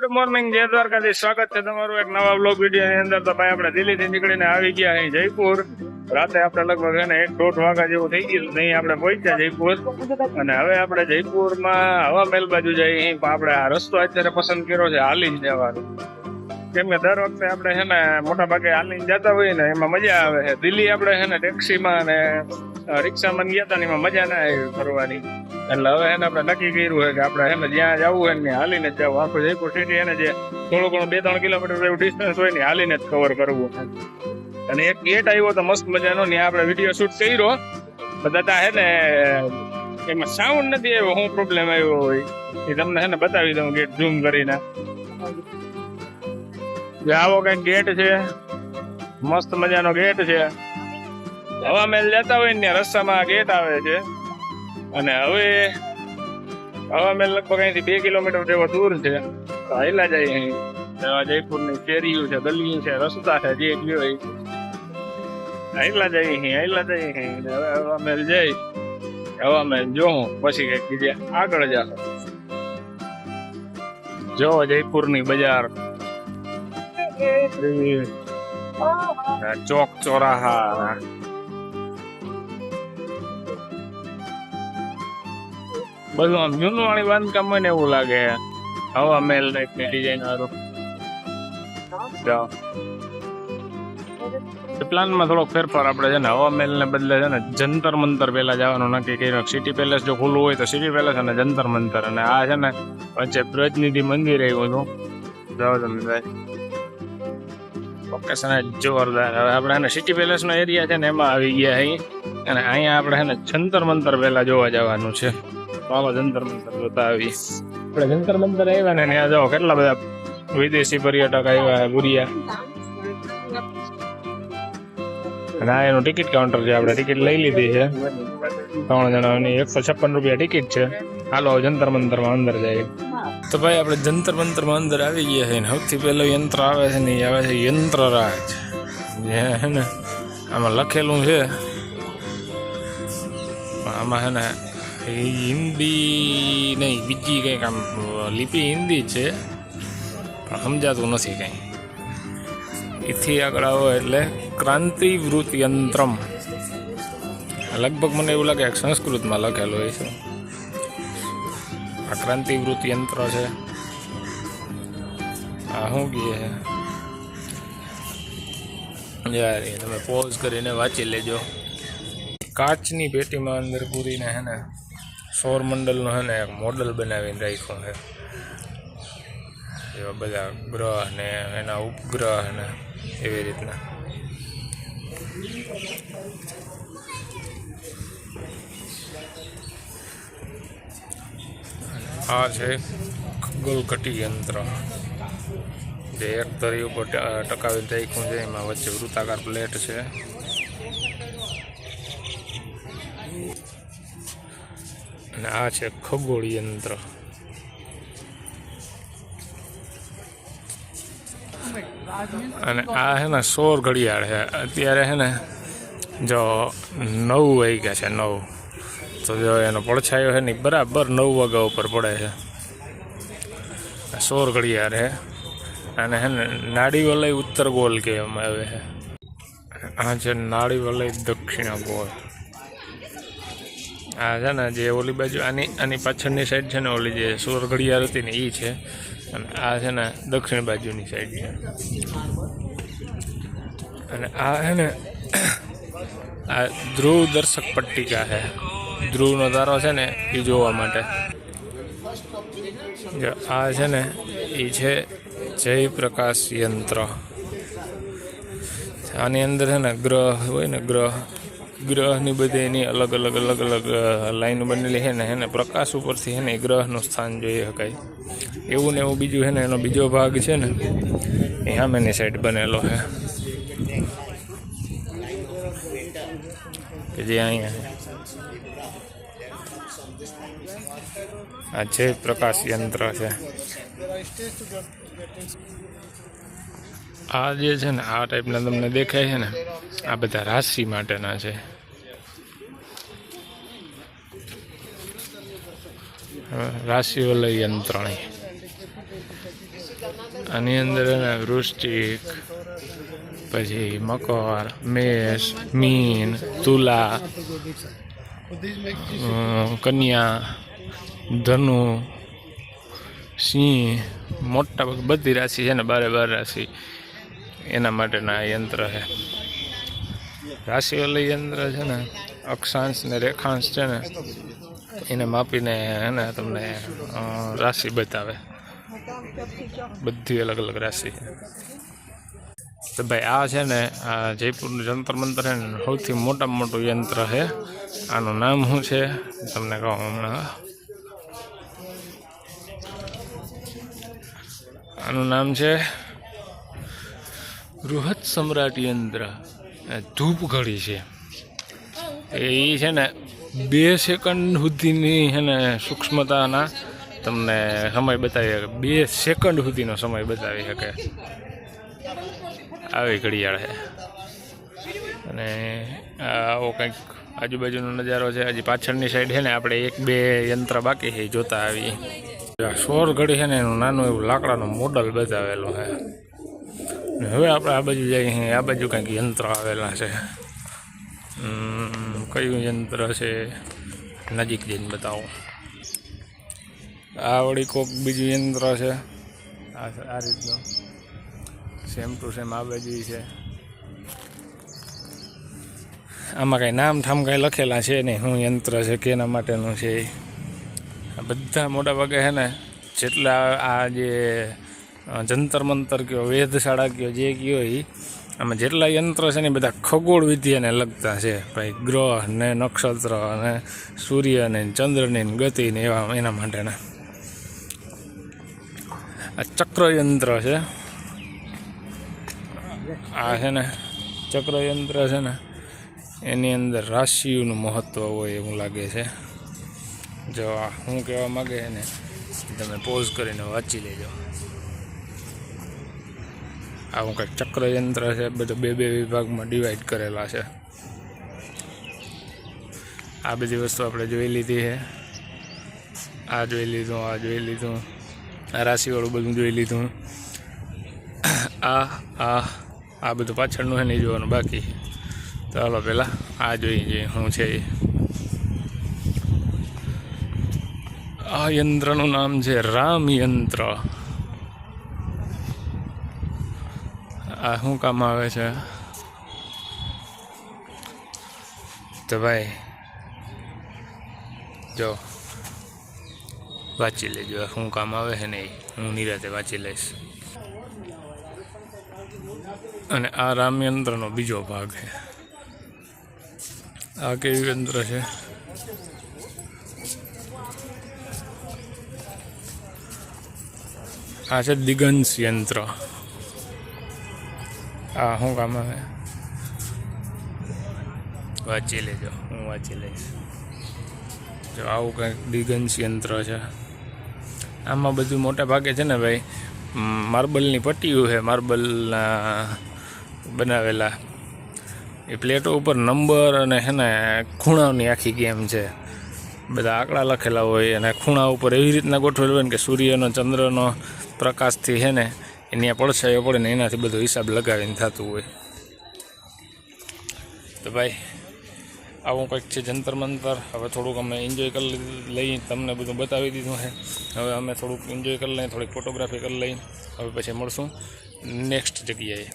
Good morning જય દ્વારકાથી સ્વાગત છે તમારું એક નવા બ્લોગ વીડિયો ની અંદર. તો ભાઈ આપણે દિલ્હીથી નીકળીને આવી ગયા અહીં જયપુર. રાતે આપણે લગભગ એને એક દોઢ વાગ્યા જેવું થઈ ગયું નહીં આપણે પહોંચ્યા જયપુર. અને હવે આપણે જયપુરમાં હવા મહેલ બાજુ જઈએ આપણે આ રસ્તો અત્યારે પસંદ કર્યો છે હાલી જ જવાનો. કેમ કે દર વખતે આપણે છે ને મોટા ભાગે હાલીને જતા હોઈએ ને એમાં મજા આવે છે. દિલ્હી આપણે છે ને ટેક્સીમાં અ, રિક્ષામાં ગયા હતા એમાં મજા ના આવી ફરવાની. એટલે હવે એને આપણે નક્કી કર્યું હોય કે આપણે એને જ્યાં જવું હોય ને હાલીને જ જવું. આખું જયપુર સિટી એને જે થોડું ઘણું બે ત્રણ કિલોમીટર એવું ડિસ્ટન્સ હોય ને હાલીને જ કવર કરવું. અને એક ગેટ આવ્યો તો મસ્ત મજાનો ને આપણે વીડિયો શૂટ કર્યો. બધા તા હે ને, એમાં સાઉન્ડ નથી આવ્યો, શું પ્રોબ્લેમ આવ્યો હોય? એ તમને હે ને બતાવી દઉં ગેટ ઝૂમ કરીને. આવો કંઈક ગેટ છે, મસ્ત મજાનો ગેટ છે. હવા મહેલ જતા હોય ને રસ્તામાં ગેટ આવે છે. અને હવે હવા મહેલ લગભગ અહીંથી બે કિલોમીટર જેવો દૂર છે. તો હાઈલા જાય અહીં. જયપુરની શેરીઓ છે ગલીઓ છે રસ્તા છે જે ગયો હોય. હાઈલા જાય અહીં હાઈલા જાય અહીં. હવે હવા મહેલ જઈ હવા મહેલ જોઉં પછી કંઈક બીજે આગળ જાઓ જો જયપુરની બજાર. ચોક ચોરાહા બધું આમ જૂનું વાળી બાંધકામ હોય ને એવું લાગે. હવા મહેલ ટાઈપની ડિઝાઇન વાળું. પ્લાનમાં થોડોક ફેરફાર આપણે છે ને હવા મહેલ ને બદલે છે ને જંતર મંતર પેલા જવાનું નક્કી કર્યું. સિટી પેલેસ જો ખુલ્લું હોય તો સિટી પેલેસ અને જંતર મંતર. અને આ છે ને વચ્ચે પ્રતિનિધિ મંદિર આવ્યું હતું. જાઓ તમે ભાઈ. ઓકે જ જોરદાર. હવે આપણે એને સિટી પેલેસ નો એરિયા છે ને એમાં આવી ગયા અહીં. અને અહીંયા આપણે છે ને જંતર મંતર પેલા જોવા જવાનું છે. ચાલો જંતર મંતર જોતા આવી આપણે જંતર મંતર આવ્યા ને ત્યાં જાઓ કેટલા બધા વિદેશી પર્યટક આવ્યા ગુરિયા. અને આ એનું ટિકિટ કાઉન્ટર છે, આપણે ટિકિટ લઈ લીધી છે. ત્રણ જણાની એકસો છપ્પન રૂપિયા ટિકિટ છે. હાલો જંતર મંતરમાં અંદર જાય તો ભાઈ, આપણે જંતર મંતરમાં અંદર આવી ગયા છે ને, સૌથી પહેલું યંત્ર આવે છે ને આવે છે યંત્ર રાજ જે હે ને, આમાં લખેલું છે. આમાં છે ને હિન્દી નહીં, બીજી કંઈક આમ લિપિ હિન્દી છે. પણ સમજાતું નથી કંઈ. એથી આગળ આવો એટલે ક્રાંતિવૃત યંત્રમ. લગભગ મને એવું લાગે સંસ્કૃતમાં લખેલું હોય છે. આ ક્રાંતિવૃત યંત્ર છે. આ શું કહે છે? યાર તમે પોઝ કરીને વાંચી લેજો. કાચની પેટીમાં અંદર પૂરીને હે ને સૌરમંડળનું છે ને એક મોડલ બનાવીને રાખ્યું છે એવા બધા ગ્રહ ને એના ઉપગ્રહ ને એવી રીતના. આ છે ખગોલકટી યંત્ર. જે એક ધરી ઉપર ટકાવી રાખ્યું છે, એમાં વચ્ચે વૃત્તાકાર પ્લેટ છે. અને આ છે ખગોળ યંત્ર અને આ છે ને સોર ઘડિયાળ છે અત્યારે છે ને જો નવ વાગ્યા છે, નવ. તો જો એનો પડછાયો છે ને બરાબર નવ વાગ્યા ઉપર પડે છે સોર ઘડિયાળ છે અને હે ને નાડી વલય ઉત્તર ગોલ કહેવામાં આવે છે આ છે નાડી વલય દક્ષિણ ગોળ આ છે ને જે ઓલી બાજુ આની આની પાછળની સાઈડ છે ને ઓલી જે સૌર ઘડિયાળ હતી ને એ છે. અને આ છે ને દક્ષિણ બાજુની સાઈડ છે. અને આ છે ને આ ધ્રુવ દર્શક પટ્ટિકા છે. ધ્રુવનો તારો છે ને એ જોવા માટે. આ છે ને એ છે જયપ્રકાશ યંત્ર. આની અંદર છે ને ગ્રહ હોય ને ગ્રહ ગ્રહની બધી એની અલગ અલગ અલગ અલગ લાઈન બનેલી છે ને એને પ્રકાશ ઉપરથી છે ને ગ્રહનું સ્થાન જોઈ શકાય એવું ને એવું બીજું છે ને, એનો બીજો ભાગ છે ને, એ સામેની સાઈડ બનેલો છે કે જે અહીંયા આ જે પ્રકાશ યંત્ર છે. આ જે છે ને, આ ટાઈપના તમને દેખાય છે ને, આ બધા રાશિ માટેના છે. રાશિ વલય યંત્રણી આની અંદર વૃષ્ટિક પછી મકર, મેષ, મીન, તુલા કન્યા, ધનુ, સિંહ, મોટા બધી રાશિ છે ને, બારે બાર રાશિ. એના માટેના યંત્ર છે. રાશિઓલ યંત્ર છે ને, અક્ષાંશ ને રેખાંશ છે ને, એને માપીને એને તમને રાશિ બતાવે. બધી અલગ અલગ રાશિ. તો ભાઈ આ છે ને, આ જયપુરનું જંતર મંતર છે ને, સૌથી મોટામાં મોટું યંત્ર છે. આનું નામ શું છે? તમને કહું હમણાં. આનું નામ છે બૃહદ સમ્રાટ યંત્ર ધૂપ ઘડી છે. એ છે ને બે સેકન્ડ સુધીની છે ને સૂક્ષ્મતાના તમને સમય બતાવી શકે. બે સેકન્ડ સુધીનો સમય બતાવી શકે. આવી ઘડિયાળ છે. અને આવો કંઈક આજુબાજુનો નજારો છે. હજી પાછળની સાઈડ છે ને આપણે એક બે યંત્ર બાકી છે જોતા આવી. સોર ઘડી છે ને એનું નાનું એવું લાકડાનું મોડલ બતાવેલું છે. હવે આપણે આ બાજુ જઈએ છીએ. આ બાજુ કંઈક યંત્ર આવેલા છે. કયું યંત્ર છે? નજીક જઈને બતાવો. આ વળી કોક બીજું યંત્ર છે. આ આ રીતનું. સેમ ટુ સેમ આ બાજુ છે. આમાં કાંઈ નામ ઠામ કાંઈ લખેલા છે નહીં. શું યંત્ર છે, કેના માટેનું છે બધા મોટા ભાગે છે ને, જેટલા આ જે જંતર મંતર કયો, વેધશાળા કયો, જે કયો એ આમાં જેટલા યંત્ર છે ને બધા ખગોળ વિદ્યાને લગતા છે. ભાઈ, ગ્રહ ને નક્ષત્ર અને સૂર્ય ને ચંદ્રની ગતિ ને એવા, એના માટેના. આ ચક્રયંત્ર છે. આ છે ને ચક્રયંત્ર છે ને, એની અંદર રાશિઓનું મહત્ત્વ હોય એવું લાગે છે. જો હું કહેવા માગે છે ને તમે પોઝ કરીને વાંચી લેજો. આવું કંઈક ચક્રયંત્ર છે, બધું બે બે વિભાગમાં ડિવાઈડ કરેલા છે. આ બધી વસ્તુ આપણે જોઈ લીધી છે. આ જોઈ લીધું, આ જોઈ લીધું, આ રાશિવાળું બધું જોઈ લીધું. આ આ આ બધું પાછળનું છે નહીં જોવાનું બાકી. ચાલો પહેલાં આ જોઈ જઈએ શું છે એ. આ યંત્રનું નામ છે રામ યંત્ર આ શું કામ આવે છે? તો ભાઈ, જો, વાંચી લેજો. શું કામ આવે છે નહીં હું નિરાતે વાંચી લઈશ. અને આ રામયંત્રનો બીજો ભાગ છે. આ કેવું યંત્ર છે? આ છે દિગંશ યંત્ર આ શું કામ આવે વાંચી લેજો. હું વાંચી લઈશ. જો આવું કંઈક દિગંશ યંત્ર છે. આમાં બધું મોટા ભાગે છે ને ભાઈ માર્બલની પટ્ટીઓ છે માર્બલના બનાવેલા. એ પ્લેટો ઉપર નંબર અને હે ને ખૂણાઓની આખી ગેમ છે. બધા આંકડા લખેલા હોય અને ખૂણા ઉપર એવી રીતના ગોઠવેલું હોય ને કે સૂર્યનો ચંદ્રનો પ્રકાશથી છે ને એની આ પડછાયો પડે ને એનાથી બધો હિસાબ લગાવીને થતું હોય. તો ભાઈ, આવું કંઈક છે જંતર મંતર. હવે થોડુંક અમે એન્જોય કરી લઈ, તમને બધું બતાવી દીધું છે હવે અમે થોડુંક એન્જોય કરી લઈએ થોડીક ફોટોગ્રાફી કરી લઈ. હવે પછી મળશું નેક્સ્ટ જગ્યાએ.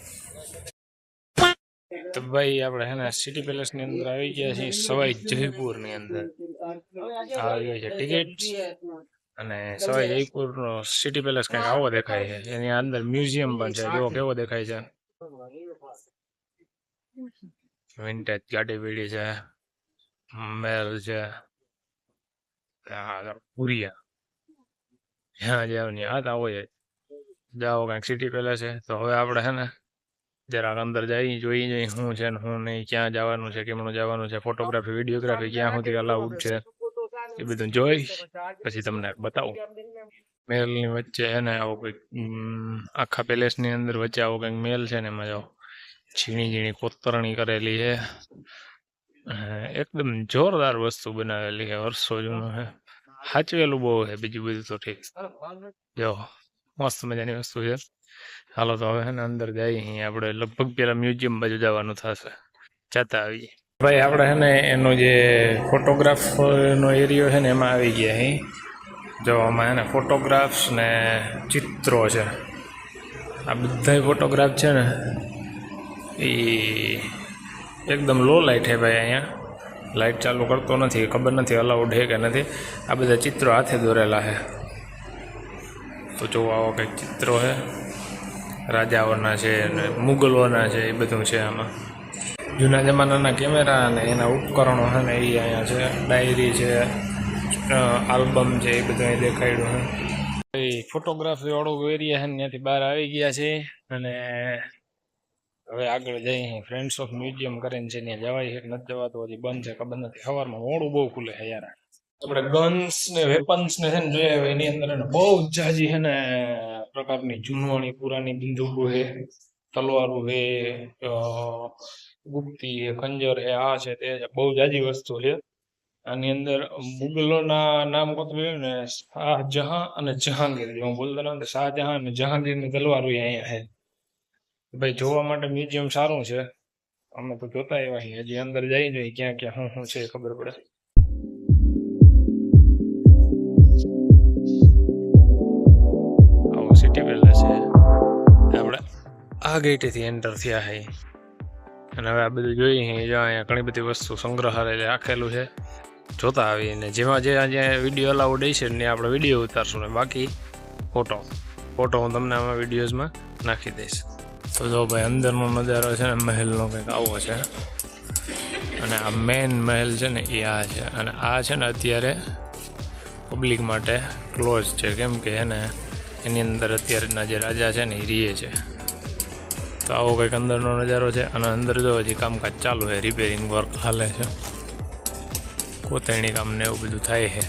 તો ભાઈ, આપણે છે ને સિટી પેલેસની અંદર આવી ગયા છીએ, સવાઈ જયપુરની અંદર. આવી ગઈ છે ટિકિટ અને સવાઈ જયપુરનો સિટી પેલેસ કંઈક આવો દેખાય છે. એની અંદર મ્યુઝિયમ પણ છે. જો કેવો દેખાય છે. વિન્ટેજ ગાડી પીડી છે. મેલ છે. પુરિયા. જ્યાં જાવ ને આ તો આવો જ જાઓ કાંઈક સિટી પેલેસ છે. તો હવે આપણે છે ને જરાક અંદર જઈ જોઈ જઈ શું છે ને શું નહીં ક્યાં જવાનું છે કેમનું જવાનું છે ફોટોગ્રાફી વિડીયોગ્રાફી ક્યાં સુધી અલાઉડ છે. એ બધું જોઈશ, પછી તમને બતાવું. મેલની વચ્ચે છે ને આવો કંઈક આખા પેલેસની અંદર વચ્ચે આવો કંઈક મેલ છે ને એમાં જાઓ ઝીણી ઝીણી કોતરણી કરેલી છે. એકદમ જોરદાર વસ્તુ બનાવેલી છે વર્ષો જૂનું છે. સાચવેલું બહુ છે, બીજું બધું તો ઠીક. જો, મસ્ત મજાની વસ્તુ છે. હાલો તો હવે અંદર જઈએ આપણે લગભગ પેલા મ્યુઝિયમ બાજુ જવાનું થશે. જતા આવીએ. ભાઈ, આપણે છે ને એનો જે ફોટોગ્રાફનો એરિયો છે ને એમાં આવી ગયા અહીં જો આમાં ને ફોટોગ્રાફ્સ ને ચિત્રો છે. આ બધા ફોટોગ્રાફ છે ને એ એકદમ લો લાઇટ હે ભાઈ અહીંયા. લાઇટ ચાલુ કરતો નથી ખબર નથી અલાઉડ છે કે નથી. આ બધા ચિત્રો હાથે દોરેલા છે તો જો આવો કંઈક ચિત્રો છે રાજાઓના છે ને મુગલોના છે, એ બધું છે આમાં. જૂના જમાનાના કેમેરા અને એના ઉપકરણો છે ને એ અહીંયા છે. ડાયરી છે આલ્બમ છે, એ બધું અહીં દેખાડ્યું છે. એ ફોટોગ્રાફી વાળો એરિયા છે ને ત્યાંથી બહાર આવી ગયા છે અને હવે આગળ જઈ ફ્રેન્ડ્સ ઓફ મ્યુઝિયમ કરીને છે ત્યાં જવાય છે. નથી જવાતું, હજી બંધ છે, ખબર નથી. સવારમાં મોડું બહુ ખુલે છે યાર. આપણે ગન્સ ને વેપન્સ ને છે ને જોઈએ, હવે એની અંદર બહુ જાજી છે ને પ્રકારની જૂનવાણી પુરાની બંદૂકો છે, તલવારો છે ગુપ્તી છે, ખંજર એ આ છે, તે બહુ જાજી વસ્તુ છે. આની અંદર મુગલોના નામ કોતરેલું ને, શાહજહાં અને જહાંગીર. જો હું બોલતો ના શાહજહાં અને જહાંગીરની તલવારો અહીંયા છે. ભાઈ, જોવા માટે મ્યુઝિયમ સારું છે. અમે તો જોતા એવા છીએ. હજી અંદર જઈ જોઈએ ક્યાં ક્યાં શું શું છે ખબર પડે. આવું સિટી પેલેસ છે. આપણે આ ગેટેથી એન્ટર થયા છે. અને હવે આ બધું જોઈએ અહીંયા ઘણી બધી વસ્તુ સંગ્રહાલય રાખેલું છે. જોતા આવીને જેમાં જે આજે વીડિયો અલાઉડ છે ને આપણે વીડિયો ઉતારશું ને બાકી ફોટો ફોટો હું તમને આમાં વિડીયોઝમાં નાખી દઈશ. તો જો ભાઈ, અંદરનો નજારો છે ને મહેલનો કંઈક આવો છે. અને આ મેઇન મહેલ છે ને એ આ છે. અને આ છે ને અત્યારે પબ્લિક માટે ક્લોઝ છે. કેમ કે એને, એની અંદર અત્યારના જે રાજા છે ને એ રીએ છે. તો આવો કંઈક અંદરનો નજારો છે અને અંદર જો હજી કામકાજ ચાલુ છે રિપેરિંગ વર્ક હાલે છે. કોતરણી કામ ને એવું બધું થાય છે.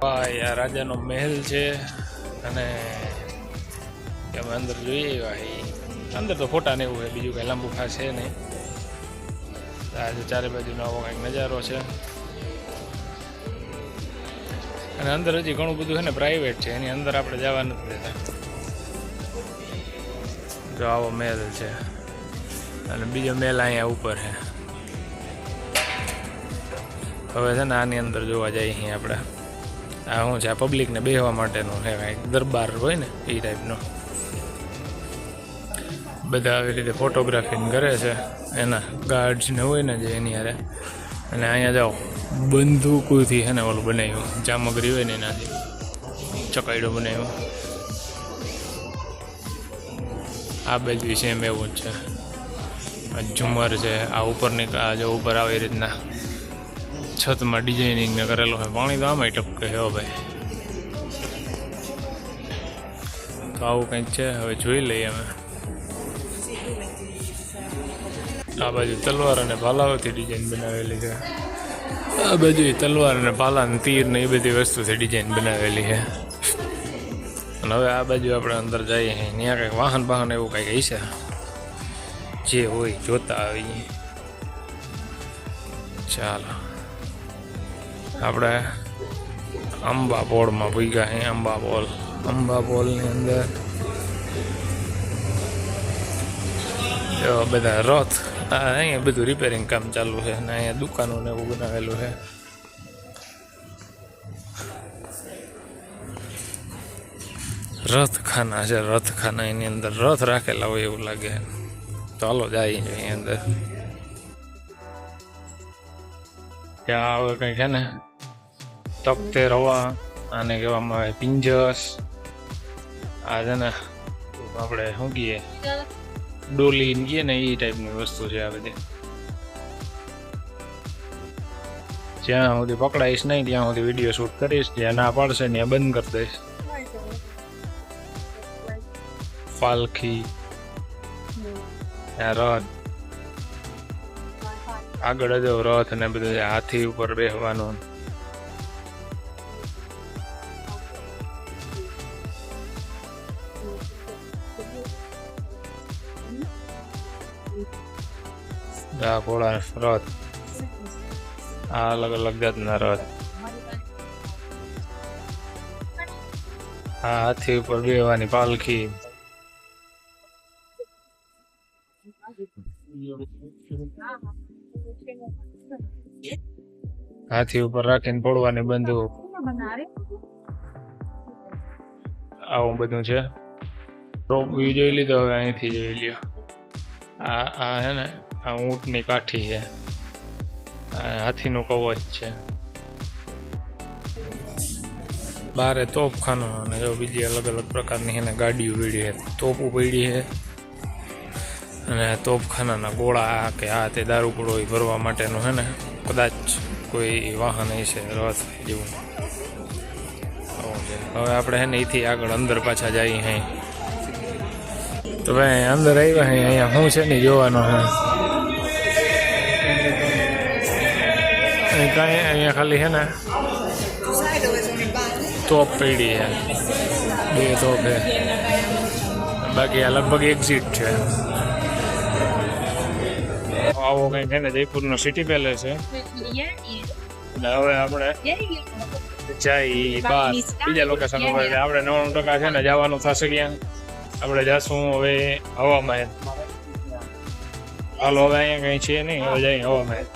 ભાઈ, આ રાજાનો મહેલ છે અને અમે અંદર જોઈએ ભાઈ અંદર તો ફોટા ને એવું છે, બીજું કંઈ લાંબુ ખાસ છે નહીં. આજે ચારે બાજુનો આવો કંઈક નજારો છે. અને અંદર હજી ઘણું બધું છે ને પ્રાઇવેટ છે, એની અંદર આપણે જવા નથી દેતા. જો આવો મહેલ છે. અને બીજો મહેલ અહીંયા ઉપર છે. હવે છે ને આની અંદર જોવા જઈએ અહીં આપણે. આ શું છે? આ પબ્લિકને બેસવા માટેનું છે કાંઈક દરબાર હોય ને, એ ટાઈપનો બધા આવી રીતે ફોટોગ્રાફી કરે છે. એના ગાર્ડ્સને હોય ને જે એની હારે. અને અહીંયા જાઓ. બંદૂકોથી છે ને ઓલું બનાવ્યું. જામગરી હોય ને એનાથી. ચકાઈડો બનાવ્યો. આ બાજુ સેમ એવું જ છે. ઝુમર છે, આ ઉપરની આ જો ઉપર આવે રીતના છતમાં ડિઝાઇનિંગ ને કરેલો હોય, પાણી તો આમાંય ટપકે હો ભાઈ. તો આવું કંઈક છે, હવે જોઈ લઈએ અમે. આ બાજુ તલવાર અને ભાલાઓથી ડિઝાઇન બનાવેલી છે. આ બાજુ તલવાર અને ભાલા અને તીર ને એ બધી વસ્તુથી ડિઝાઇન બનાવેલી છે. અને હવે આ બાજુ આપણે અંદર જઈએ ત્યાં કંઈક વાહન વાહન એવું કંઈક હશે. જે હોય જોતા આવીએ. ચાલો. આપણે અંબા પોળમાં ભૂગ્યા અહીં અંબા પોલ અંબા પોલની અંદર બધા રથ અહીંયા બધું રિપેરિંગ કામ ચાલુ છે અને અહીંયા દુકાનો ને એવું બનાવેલું છે. રથખાના છે, રથખાના એની અંદર રથ રાખેલા હોય એવું લાગે. ચાલો જાય એની અંદર. ત્યાં હવે કંઈ છે ને, તપતે રવા, આને કહેવામાં આવે પિંજસ. આ છે ને, આપણે શું કહીએ? ડોલી કહીએ ને, એ ટાઈપની વસ્તુ છે આ બધી. જ્યાં સુધી પકડાઈશ નહીં, ત્યાં સુધી વીડિયો શૂટ કરીશ, જ્યાં ના પાડશે ત્યાં બંધ કરી દઈશ. પાલખી રથ આગળ જ રથ ને બધું હાથી ઉપર બેસવાનું આ રથ આ અલગ અલગ જાતના રથ આ હાથી ઉપર બેવાની પાલખી હાથી ઉપર રાખીને ફોડવાની બંધુ. આવું બધું છે. ટોપ વ્યૂ જોઈ લીધો હવે અહીંથી જોઈ લ્યો. આ આ હે ને, આ ઊંટની કાઠી છે. હાથીનું કવચ છે. બારે તોપખાનું અને બીજી અલગ અલગ પ્રકારની એને ગાડીઓ પડી છે. તોપો પડી છે. અને તોપખાનાના ગોળા કે આ તે દારૂ ગોળો એ ભરવા માટેનું છે ને, કદાચ કોઈ વાહન હશે રથ જેવું. હવે આપણે હે ને એથી આગળ અંદર પાછા જઈએ હે. તો ભાઈ, અંદર આવ્યા હે, અહીંયા શું છે ને જોવાનો હે. કાંઈ, અહીંયા ખાલી છે ને તોપ પડી છે બે તોપ છે બાકી આ લગભગ એક્ઝિટ છે. આવો કંઈ છે ને, જયપુરનો સિટી પેલેસ છે. એટલે હવે આપણે જાય બાર બીજા લોકેશન ઉપર આપણે નવાણું ટકા છે ને જવાનું થશે ક્યાં? આપણે જશું હવે હવામાં હાલો, હવે અહીંયા કઈ છે નહીં, હવે જઈએ હવામાં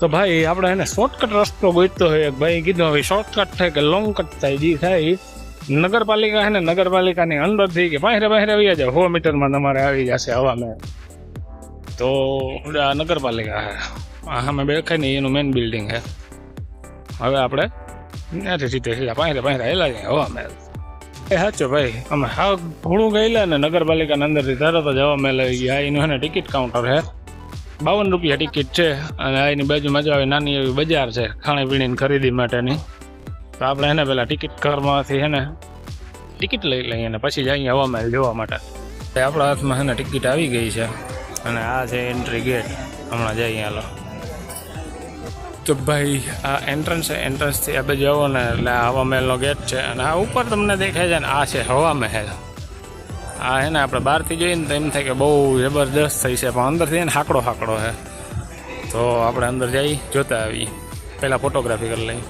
તો ભાઈ, આપણે એને શોર્ટકટ રસ્તો ગોતતો હોય ભાઈ, કીધું હવે શોર્ટકટ થાય કે લોંગ કટ થાય, જે થાય. નગરપાલિકા છે ને, નગરપાલિકાની અંદરથી કે બાહેરે બાહેરે આવી જાય. સો મીટરમાં તમારે આવી જશે હવામાં. તો આ નગરપાલિકા છે. સામે બેખાય ને એનું મેઇન બિલ્ડિંગ છે. હવે આપણે ત્યાંથી સીધે સીધા બાહેરે બાહેરે હેલા જાય હવામાં. એ સાચો ભાઈ, અમે હા ઘણું ગયેલા ને નગરપાલિકાના અંદરથી તરત જ હવામાં લઈ ગયા. એનું છે ને ટિકિટ કાઉન્ટર છે. બાવન રૂપિયા ટિકિટ છે અને એની બાજુમાં જો આવી નાની એવી બજાર છે ખાણીપીણીની ખરીદી માટેની, તો આપણે એને પહેલાં ટિકિટ ઘરમાંથી છે ને ટિકિટ લઈ લઈએ અને પછી જઈએ હવામહેલ જોવા માટે. આપણા હાથમાં એને ટિકિટ આવી ગઈ છે અને આ છે એન્ટ્રી ગેટ હમણાં જઈએ હાલો. તો ભાઈ, આ એન્ટ્રન્સ છે એન્ટ્રન્સથી આ જવો ને એટલે આ હવા મહેલનો ગેટ છે અને આ ઉપર તમને દેખાય છે ને આ છે હવા મહેલ. આ હે ને આપણે બહારથી જોઈએ ને તો એમ થાય કે બહુ જબરદસ્ત થઈ છે, પણ અંદરથી ને હાકડો હાકડો છે તો આપણે અંદર જઈ, જોતા આવી પહેલાં ફોટોગ્રાફી કરી લઈ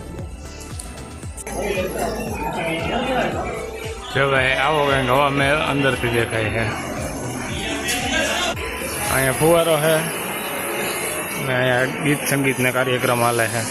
જો ભાઈ, આવો કંઈક હવા મહેલ અંદરથી દેખાય છે. અહીંયા ફુવારો છે ને અહીંયા ગીત સંગીતના કાર્યક્રમ હાલે છે.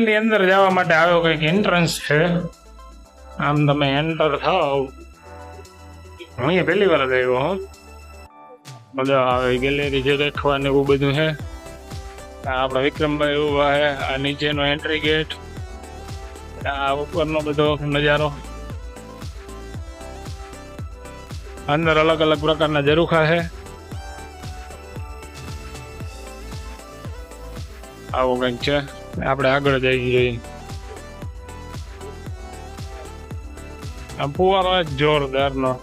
મહેલની અંદર જવા માટે આવ્યો કંઈક એન્ટ્રન્સ છે. આમ તમે એન્ટર થાવ હું પહેલી વાર જ આવ્યો હું. બધા આવે ગેલેરી છે દેખવાનું એવું બધું છે. આપણા વિક્રમભાઈ ઊભા છે, આ નીચેનો એન્ટ્રી ગેટ આ ઉપરનો બધો નજારો. અંદર અલગ અલગ પ્રકારના જરૂખા છે. આવું કંઈક છે. આપણે આગળ જઈ જોઈએ. આ ફુવારો જોરદાર નો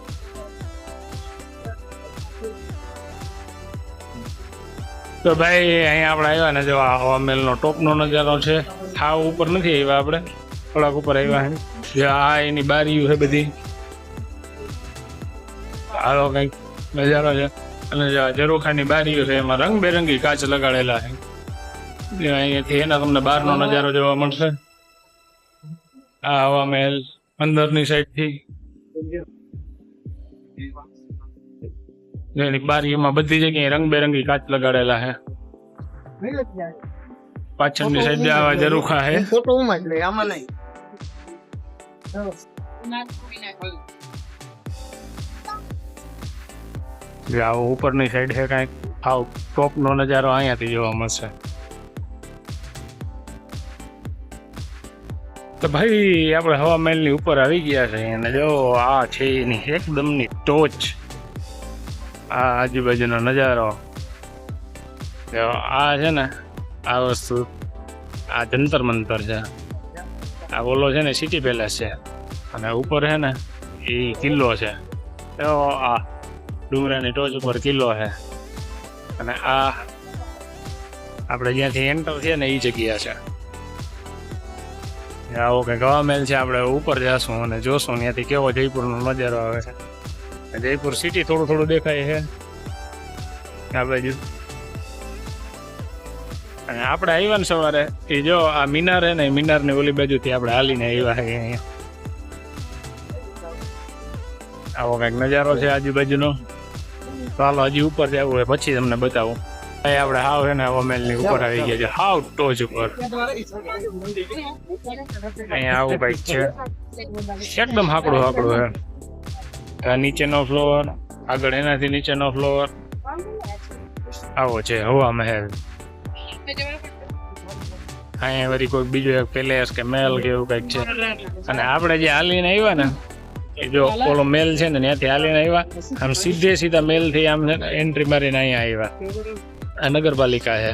તો ભાઈ, અહીંયા આપણે આવ્યા ને જો આ હવા મહેલનો ટોપનો નજારો છે. હાવ ઉપર નથી આવ્યા આપણે. થોડાક ઉપર આવ્યા. છે આ એની બારીઓ છે બધી. આવો કંઈક નજારો છે. અને જે આ ઝરૂખાની બારીઓ છે, એમાં રંગબેરંગી કાચ લગાડેલા છે. અહીંયાથી એના તમને બહારનો નજારો જોવા મળશે. આ હવા મહેલ અંદરની સાઈડથી. એની બારીમાં બધી જગ્યાએ રંગબેરંગી કાચ લગાડેલા છે. પાછળની સાઈડ આવા જરૂખા છે. ફોટો જ લે આમાં નહીં. ઉપરની સાઈડ છે કાંઈક આવ ટોપનો નજારો અહીંયાથી જોવા મળશે. તો ભાઈ, આપણે હવા મહેલની ઉપર આવી ગયા છે અને જો આ છે એની એકદમની ટોચ. આ આજુબાજુનો નજારો. જો આ છે ને, આ વસ્તુ, આ જંતર મંતર છે. આ ઓલો છે ને સિટી પેલેસ છે. અને ઉપર છે ને, એ કિલ્લો છે. તો આ ડુંગરાની ટોચ ઉપર કિલ્લો છે. અને આ, આપણે જ્યાંથી એન્ટર છે ને એ જગ્યા છે. આવો કંઈક હવા મહેલ છે, આપણે ઉપર જશું અને જોશું ત્યાંથી કેવો જયપુરનો નજારો આવે છે. જયપુર સિટી થોડું થોડું દેખાય છે. આ બાજુ. અને આપણે આવ્યા ને સવારે. એ જો આ મિનાર હે ને મિનાર મિનારની ઓલી બાજુથી આપણે હાલીને આવ્યા છે અહીંયા. આવો કંઈક નજારો છે આજુબાજુનો. ચાલો હજી ઉપર જવું હોય, પછી તમને બતાવું. આપણે હાવ છે ને હવામેલની ઉપર આવી ગયા છે. હાવ ટોચ ઉપર. અહીંયા આવું કંઈક છે. એકદમ હાકડું હાકડું છે. આ નીચેનો ફ્લોર આગળ એનાથી નીચેનો ફ્લોર આવો છે હવા મહેલ. અહીંયા વળી કોઈ બીજો એક પેલેસ કે મહેલ કે એવું કંઈક છે. અને આપણે જે હાલીને આવ્યા ને જો ઓલો મેલ છે ને ત્યાંથી હાલીને આવ્યા. આમ સીધે સીધા મેલથી આમ એન્ટ્રી મારીને અહીંયા આવ્યા. નગરપાલિકા છે.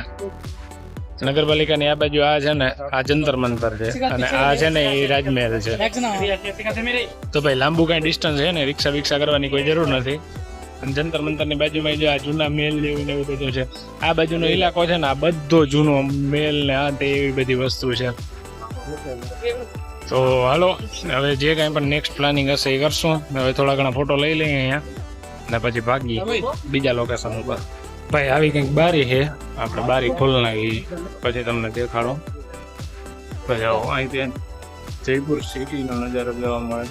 નગરપાલિકાની આ બાજુ આ છે ને, આ જંતર મંતર છે. અને આ છે ને એ રાજમહેલ છે. તો ભાઈ લાંબુ કઈ ડિસ્ટન્સ છે ને, રિક્ષા વિક્ષા કરવાની કોઈ જરૂર નથી. અને જંતર મંતરની બાજુમાં જો આ જૂના મેલ જેવું ને એવું બધું છે. આ બાજુનો ઇલાકો છે ને, આ બધો જૂનો મેલ ને આ તે એવી બધી વસ્તુ છે. તો હાલો, હવે જે કાંઈ પણ નેક્સ્ટ પ્લાનિંગ હશે એ કરશું. હવે થોડા ઘણા ફોટો લઈ લઈએ અહીંયા. અને પછી ભાગી બીજા લોકેશન ઉપર. ભાઈ, આવી કંઈક બારી છે. આપણે બારી ખોલ નાખી. પછી તમને દેખાડો. પછી આવો અહીંથી જયપુર સિટીનો નજારો જોવા મળે.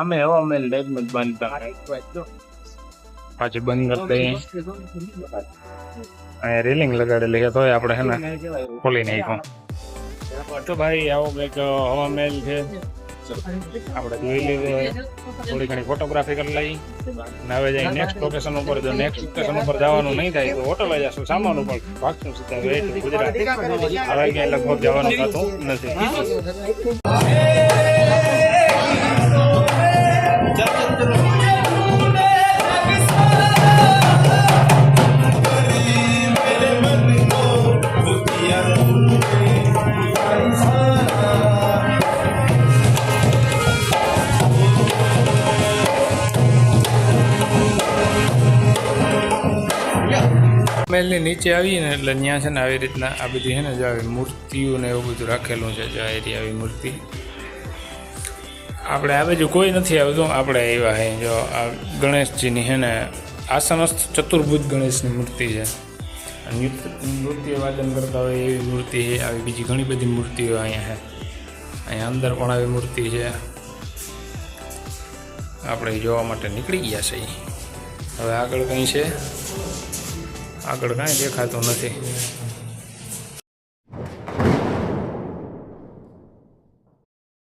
અમે હવા મેલ ટાઈપનું જ બાંધતા. પાછી બંધ કરી અહીંયા રેલિંગ લગાડેલી છે, તોય આપણે હે ને ખોલી નાખ્યું. તો ભાઈ, આવો કંઈક હવા મહેલ છે. આપણે જોઈ લીધું થોડી ઘણી ફોટોગ્રાફી કરી લઈ. અને હવે જઈ નેક્સ્ટ લોકેશન ઉપર જો નેક્સ્ટ લોકેશન ઉપર જવાનું નહીં થાય તો હોટલ જશું સામાન ઉપર ભાગશું સીધા વેટ ગુજરાત. હવે ક્યાંય લગભગ જવાનું થતું નથી. મહેલની નીચે આવીને એટલે ત્યાં છે ને આવી રીતના આ બધી છે ને જો આવી મૂર્તિઓ ને એવું બધું રાખેલું છે, જો આ એરી આવી મૂર્તિ. આપણે આ બાજુ કોઈ નથી આવતું, આપણે આવ્યા હે, જો આ ગણેશજીની છે ને આસનસ્થ ચતુર્ભુજ ગણેશની મૂર્તિ છે. નૃત્ય વાદન કરતા હોય એવી મૂર્તિ છે, આવી બીજી ઘણી બધી મૂર્તિઓ અહીંયા છે અહીંયા અંદર પણ આવી મૂર્તિ છે. આપણે જોવા માટે નીકળી ગયા છે ઈ. હવે આગળ કંઈ છે? આગળ કાંઈ દેખાતું નથી.